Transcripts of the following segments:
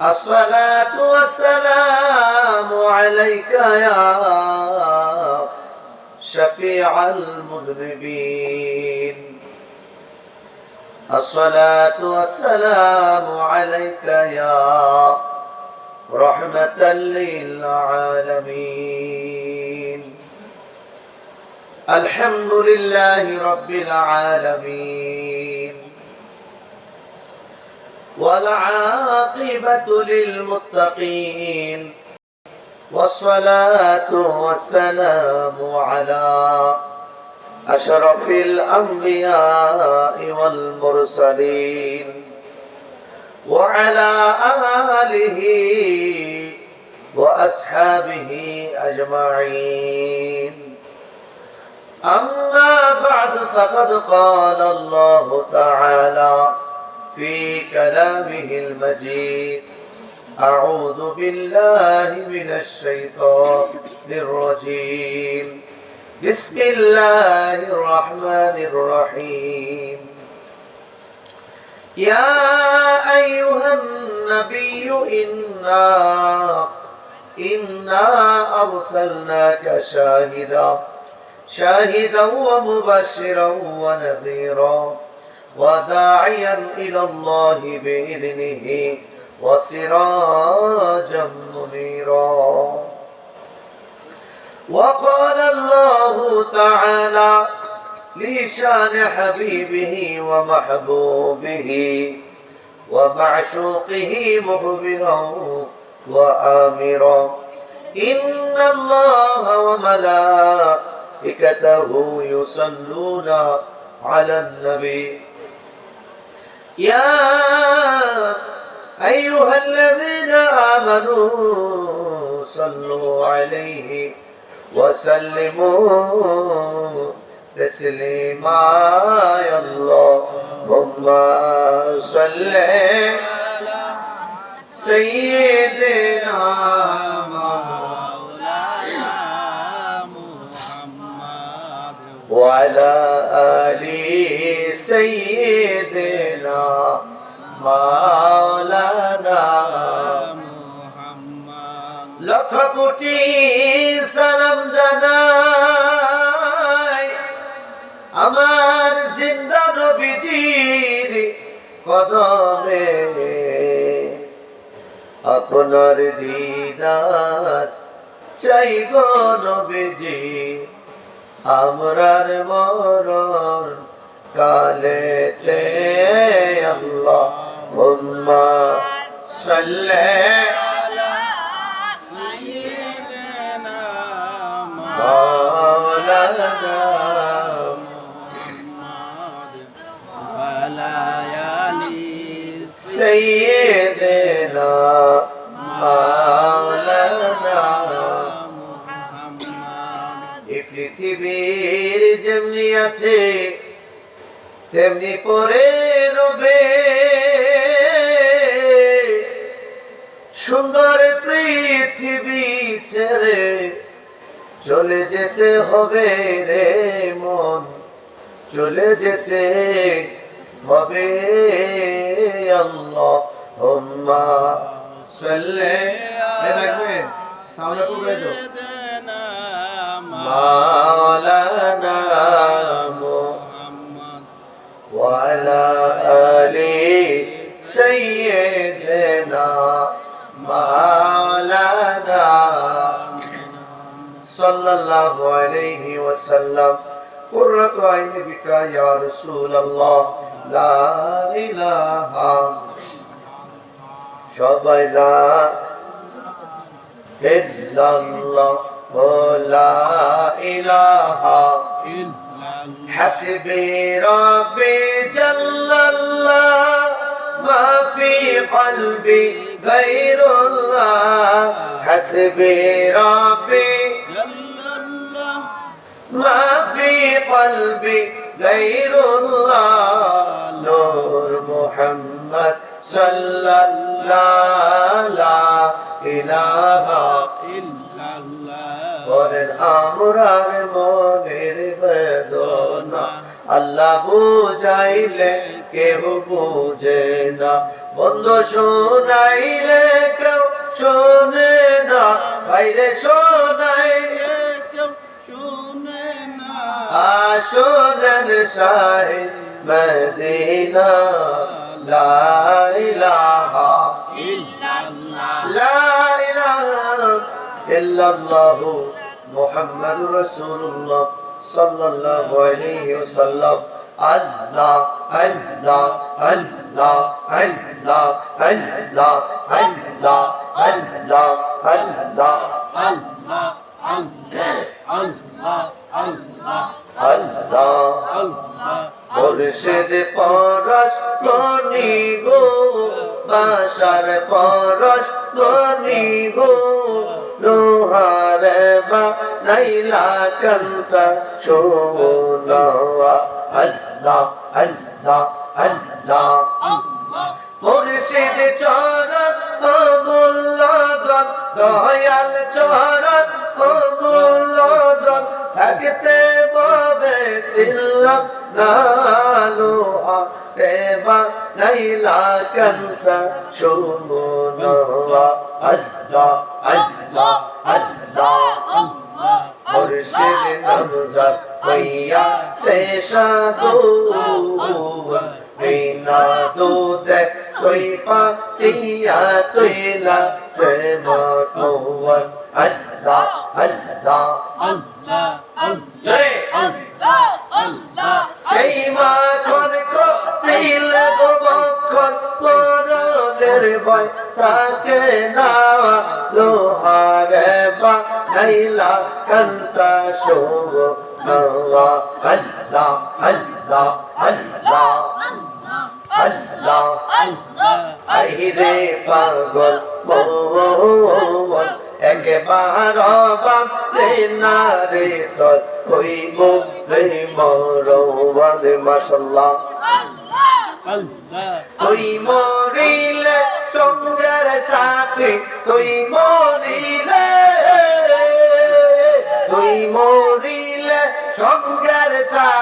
الصلاة والسلام عليك يا شفيع المذنبين. الصلاة والسلام عليك يا رحمة للعالمين. الحمد لله رب العالمين. والعاقبة للمتقين والصلاة والسلام على أشرف الأنبياء والمرسلين وعلى آله وأصحابه أجمعين أما بعد فقد قال الله تعالى في كلامه المجيد أعوذ بالله من الشيطان الرجيم بسم الله الرحمن الرحيم يا أيها النبي إنا إنا أرسلناك شاهدا شاهدا ومبشرا ونذيرا وداعيا إلى الله بإذنه وسراجا منيرا. وقال الله تعالى لشان حبيبه ومحبوبه ومعشوقه مخبرا وآمرا. إن الله وملائكته يصلون على النبي. يا أيها الذين آمنوا صلوا عليه وسلموا تسليما يا اللهم صل على سيدنا وعلى কোটি সালাম জানাই। আমার জিন্দা নবীজির কদমে। আপনার দিদার চাই গো নবীজি, আমরার মরণ কালেতে আল্লাহ হুম্মা سيدنا مولانا এই পৃথিবীর যেমনি আছে তেমনি পরে রবে সুন্দর পৃথিবী ছেড়ে চলে যেতে হবে রে মন চলে যেতে হবে আল্লাহ। হোম্মা সাল্লে সামনে পড়বে তো মাওলা صلى الله عليه وسلم قرة عين بك يا رسول الله لا إله সবাই লা ইল্লাল্লাহ লা ইলাহা حسبي ربي جل الله ما في قلبي غير الله حسبي ربي ما في قلبي غير الله نور محمد صلى الله لا إله করেন আমরার মনের বেদনা আল্লাহ বুঝাইলে কেউ বুঝে না বন্ধ শোনাইলে কেউ শোনে না বাইরে শোনাইলে شودن شاهي مدينة لا إله إلا الله لا إله إلا الله محمد رسول الله صلى الله عليه وسلم الله الله الله الله الله الله الله الله الله الله الله الله আল্লাহ, মুর্শিদ পরশ কনি গো বাসার পরশ কনি গো, লোহারে বা নাইলা কাঞ্চা শোনা আল্লাহ আল্লাহ আল্লাহ। মুর্শিদ চরণ মোল্লা দয়াল চরণ نالوا ريما ليلى كنسا شمونا الله الله الله الله مرشد نمزر ويا سيشا دو بينا دو ده توي باتيا توي لا سيما قوة الله الله الله الله الله الله সেই মাখন করিল বক্ষণ পরনের ভয় থাকে না লোহারে বা নাইলা কাঞ্চা শোভ নওয়া আল্লাহ আল্লাহ আল্লাহ আল্লাহ আইরে পাগল মোহন একবার বাপরে না রে তোর হইব রে মরওয়ান মাশাল্লাহ। তুই মরিলে সঙ্গের সাথে, তুই মরিলে, তুই সঙ্গের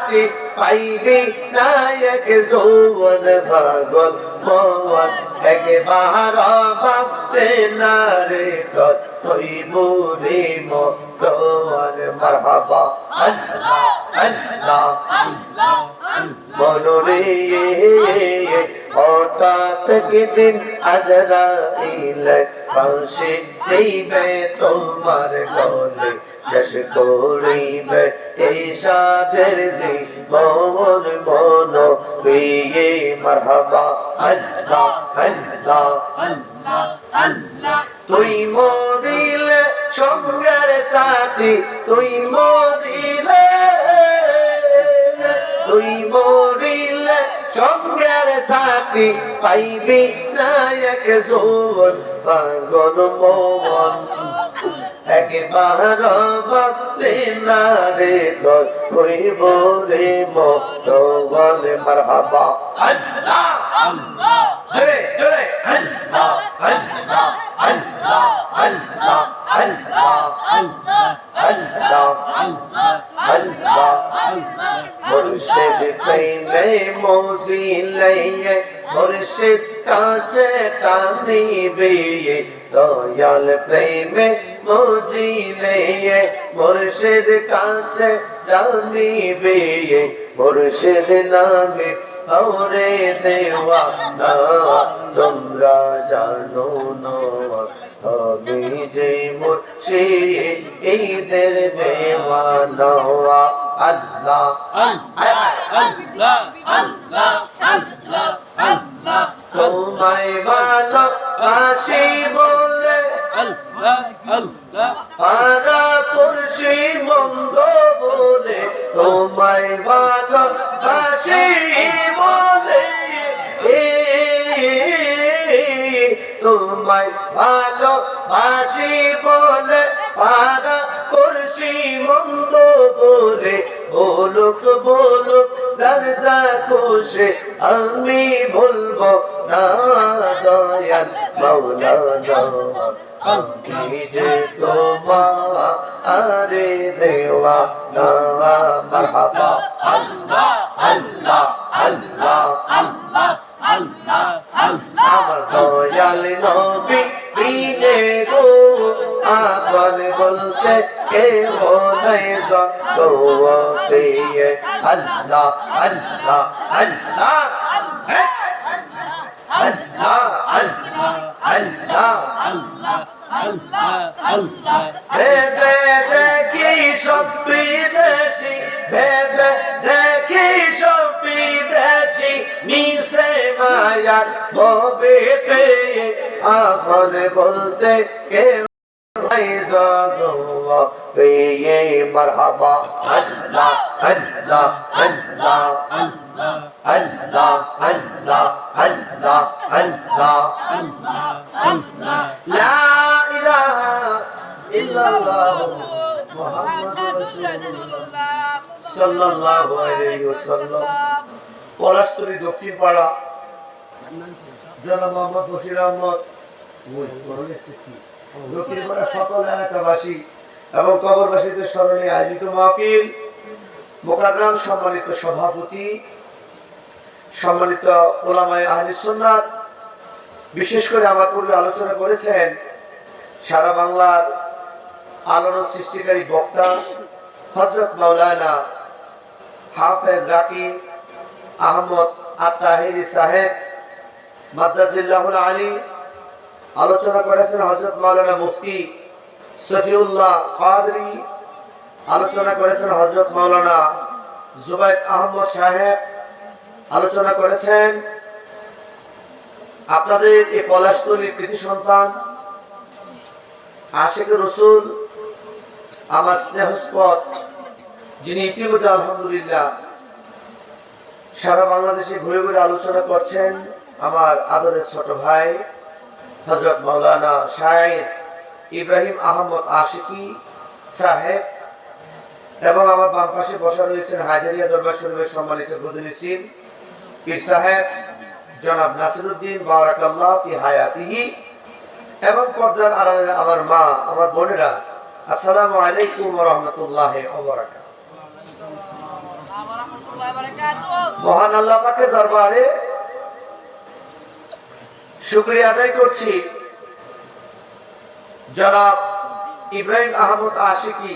রাতে পাইবি না এক যৌবন পাগল মন এক বাহার ভাবতে না রে তোর হইব রে মন মারহাবা। আল্লাহ আল্লাহ বলো রে হঠাৎ দিন আজরা ইলে ফাঁসি দিবে তোমার গলে। শেষ করিবে, এই সাদের জীবন মন, প্রিয়ে মারহাবা, আল্লাহ আল্লাহ তুই মরিলে সঙ্গের সাথী, তুই মরিলে তুই মরিলে সঙ্গের সাথী, পাইবি নায়ক যৌবন, পাগল মোহন একবার ভাবলে না রে তোর হইব রে মতন মারহাবা আল্লাহ জোরে জোরে আল্লাহ আল্লাহ আল্লাহ আল্লাহ আল্লাহ আল্লাহ আল্লাহ মুর্শিদ প্রেমে মজিলে মুর্শিদ কাছে টানিবে দয়াল প্রেমে মজিলে মুর্শিদ কাছে টানিবে মুর্শিদ নামে ওরে দেওয়া না তোমরা জানো না আমি যে মুর্শিদ ঈদের দেওয়া নওয়া আল্লাহ তোমায় ভালো পুরুষি মন্দ বলে, তোমায় ভালো বাসি বলে তোমায় ভালো বাসি বলে, পারা খুশি মন্দ বলে। বলুক বলুক যা খুশি আমি বলব, না দয়াল মাওলানা। আমি যে তোমার দেওয়া না মারহাবা আল্লাহ আল্লাহ আল্লাহ আল্লাহ আল্লাহ আল্লাহ আমার দয়াল নবী, বিনে গো আপন বলতে কে নাই গতে আল্লাহ আল্লাহ আল্লাহ আল্লাহ। মারহাবা আল্লাহ আল্লাহ আল্লাহ আল্লাহ আল্লাহ আল্লাহ আল্লাহ আল্লাহ আল্লাহ লা ইলাহা ইল্লাল্লাহ মুহাম্মাদুর রাসূলুল্লাহ সাল্লাল্লাহু আলাইহি ওয়াসাল্লাম পলাশতলী দক্ষিণ পাড়া জনাব মোহাম্মদ বশির আহমদ দক্ষিণ পাড়া সকল এলাকাবাসী। এবং কবরবাসীদের স্মরণে আয়োজিত মাহফিল, মোকাররাম সম্মানিত সভাপতি, সম্মানিত ওলামায় আহলি সুন্নাত, বিশেষ করে আমার পূর্বে আলোচনা করেছেন সারা বাংলার আলোড়ন সৃষ্টিকারী বক্তা হজরত মাওলানা হাফেজ রাকিব আহমদ আত্মাহিরি সাহেব, মাদ্রাজিল্লাহুল আলী, আলোচনা করেছেন হজরত মাওলানা মুফতি সফিউল্লাহ কাদরি আলোচনা করেছেন হজরত আহমদ সাহেব। আলোচনা করেছেন, আপনাদের এই সন্তান, আশেখ রসুল, আমার স্নেহস্পদ, যিনি ইতিমধ্যে আলহামদুলিল্লাহ সারা বাংলাদেশে ঘুরে ঘুরে আলোচনা করছেন, আমার আদরের ছোট ভাই হজরত মৌলানা শাহেদ ইব্রাহিম আহমদ আশিকি সাহেব এবং আমার বাম পাশে বসা রয়েছেন হাজারিয়া দরবার শরীফের সম্মানিত গদিনিসিন পীর সাহেব জনাব নাসিরুদ্দিন বারাকাল্লাহ ফি হায়াতিহি এবং পর্দার আড়ালে আমার মা, আমার বোনেরা, আসসালামু আলাইকুম রাহমাতুল্লাহি মহান আল্লাহ পাকের দরবারে শুক্রিয়া আদায় করছি। জনাব ইব্রাহিম আহমদ আশিকি,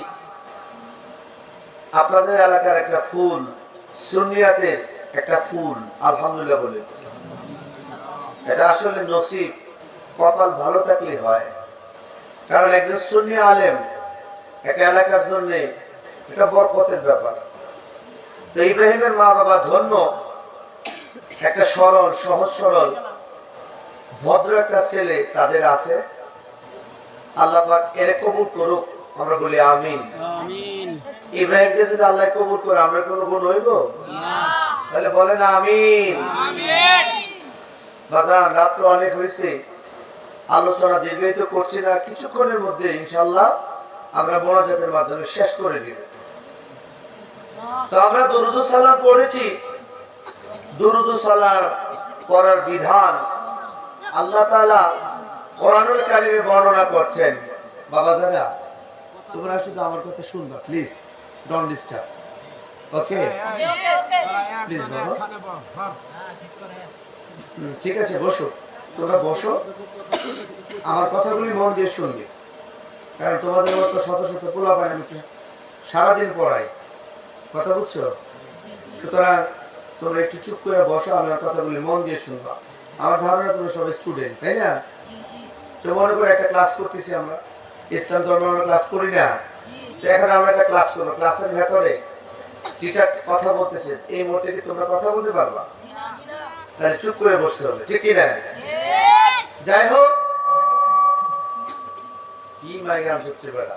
আপনাদের এলাকার একটা ফুল সুনিয়াতের একটা ফুল, আলহামদুলিল্লাহ বলে। এটা আসলে নসিব, কপাল ভালো থাকলে হয়। কারণ একজন সুন্নি আলেম একটা এলাকার জন্য এটা বরকতের ব্যাপার। তো ইব্রাহিমের মা বাবা ধন্য, একটা সরল, সহজ সরল, ভদ্র একটা ছেলে তাদের আছে। আল্লাহ পাক এর কবুল করুক আমরা বলি আমিন। ইব্রাহিমকে যদি আল্লাহ কবুল করে আমরা কোনো গুণ হইব? তাহলে বলেন আমিন। বাজান রাত্র অনেক হয়েছে। আলোচনা দীর্ঘায়িত করছি না কিছুক্ষণের মধ্যে ইনশাল্লাহ আমরা মোনাজাতের মাধ্যমে শেষ করে দিব। তো আমরা দরুদ সালাম পড়েছি। দরুদ সালাম করার বিধান আল্লাহ তাআলা কোরআনুল কারিমে বর্ণনা করছেন। বাবা জানা তোমরা শুধু আমার কথা শুনবা please don't disturb okay please বাবা। ঠিক আছে বসো। তোমরা বসো। আমার কথাগুলি মন দিয়ে শুনবে। কারণ তোমাদের মতো শত শত পোলা পায় আমি সারাদিন পড়াই। কথা বুঝছ? সুতরাং তোমরা একটু চুপ করে বসো আমার কথাগুলি মন দিয়ে শুনবা। আমার ধারণা তোমরা সবাই স্টুডেন্ট তাই না? মনে করে একটা ক্লাস করতেছি আমরা। ইসলাম ধর্ম ক্লাস করি না। তো আমরা একটা ক্লাস করব। ক্লাসের ভেতরে টিচার কথা বলতেছে। এই মুহূর্তে কি তোমরা কথা বলতে পারবা? তাহলে চুপ করে বসতে হবে। ঠিক কি যাই হোক। কি মাইগান সত্যি বেড়া